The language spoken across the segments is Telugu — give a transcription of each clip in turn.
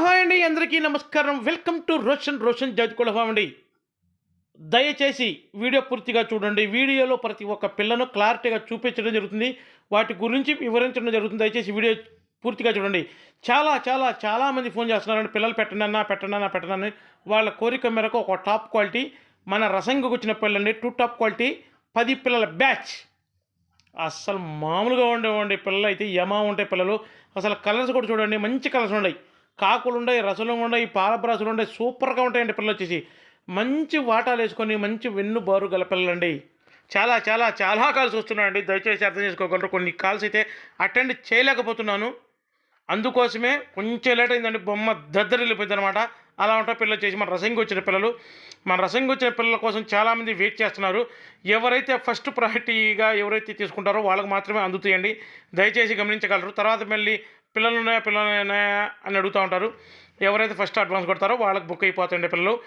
హాయ్ అండి అందరికీ నమస్కారం. Welcome to Roshan Roshan judge కులఫామ్ అండి. దయచేసి వీడియో పూర్తిగా చూడండి. వీడియోలో ప్రతి ఒక్క పిల్లను క్లారిటీగా చూపించడం జరుగుతుంది. వాటి గురించి వివరించడం జరుగుతుంది. దయచేసి వీడియో పూర్తిగా చూడండి. చాలా చాలా చాలామంది ఫోన్ చేస్తున్నారండి. పిల్లలు పెట్టనన్నా పెట్టనన్నా పెట్టనని వాళ్ళ కోరిక మేరకు ఒక టాప్ క్వాలిటీ మన రసంగకు వచ్చిన పిల్లండి టూ టాప్ క్వాలిటీ పది పిల్లల బ్యాచ్. అస్సలు మామూలుగా ఉండేవండి పిల్లలు అయితే యమా ఉంటాయి పిల్లలు. అసలు కలర్స్ కూడా చూడండి మంచి కలర్స్ ఉన్నాయి. కాకులు ఉన్నాయి రసలు ఉన్నాయి పాలబ్రాసులు ఉన్నాయి సూపర్గా ఉంటాయండి పిల్లలు వచ్చేసి. మంచి వాటాలు వేసుకొని మంచి వెన్ను బారు గల పిల్లలండి. చాలా చాలా చాలా కాల్స్ వస్తున్నాయండి. దయచేసి అర్థం చేసుకోగలరు. కొన్ని కాల్స్ అయితే అటెండ్ చేయలేకపోతున్నాను. అందుకోసమే కొంచెం లేట్ అయిందండి బొమ్మ దద్దరి వెళ్ళిపోయింది అనమాట అలా ఉంటా పిల్లలు చేసి మన రసంగి వచ్చిన పిల్లలు మన రసంగి వచ్చిన పిల్లల కోసం చాలామంది వెయిట్ చేస్తున్నారు. ఎవరైతే ఫస్ట్ ప్రయారిటీగా ఎవరైతే తీసుకుంటారో వాళ్ళకి మాత్రమే అందుతాయండి. దయచేసి గమనించగలరు. తర్వాత మళ్ళీ పిల్లలున్నాయా పిల్లలున్నాయా అని అడుగుతూ ఉంటారు. ఎవరైతే ఫస్ట్ అడ్వాన్స్ కొడతారో వాళ్ళకి బుక్ అయిపోతాయండి పిల్లలు.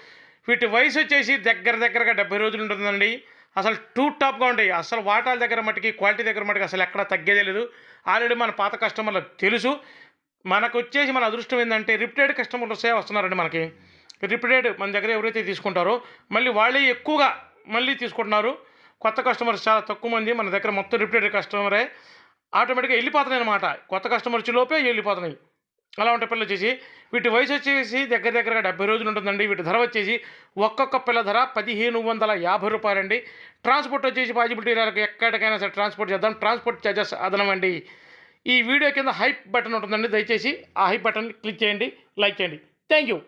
వీటి వయసు వచ్చేసి దగ్గర దగ్గరగా డెబ్బై రోజులు ఉంటుందండి. అసలు టూ టాప్గా ఉంటాయి. అసలు వాటాల దగ్గర మటుకి క్వాలిటీ దగ్గర మటుకి అసలు ఎక్కడ తగ్గేదే లేదు. ఆల్రెడీ మన పాత కస్టమర్లకు తెలుసు. మనకు వచ్చేసి మన అదృష్టం ఏంటంటే రిపీటెడ్ కస్టమర్సే వస్తున్నారండి మనకి. రిపీటెడ్ మన దగ్గర ఎవరైతే తీసుకుంటారో మళ్ళీ వాళ్ళే ఎక్కువగా మళ్ళీ తీసుకుంటున్నారు. కొత్త కస్టమర్స్ చాలా తక్కువ మంది మన దగ్గర మొత్తం రిపీటెడ్ కస్టమరే ఆటోమేటిక్గా వెళ్ళిపోతున్నాయి అనమాట కొత్త కస్టమర్ వచ్చి లోపే వెళ్ళిపోతున్నాయి. అలా ఉంటే పిల్లలు వచ్చేసి వీటి వయసు వచ్చేసి దగ్గర దగ్గరగా డెబ్బై రోజులు ఉంటుందండి. వీటి ధర వచ్చేసి ఒక్కొక్క పిల్ల ధర పదిహేను వందల యాభై రూపాయలండి. ట్రాన్స్పోర్ట్ వచ్చేసి పాజిబిలిటీ ఎక్కడికైనా సరే ట్రాన్స్పోర్ట్ చేద్దాం. ట్రాన్స్పోర్ట్ ఛార్జెస్ అదనమండి ఈ వీడియో కింద హైప్ బటన్ ఉంటుందండి. దయచేసి ఆ హైప్ బటన్ క్లిక్ చేయండి. లైక్ చేయండి. Thank you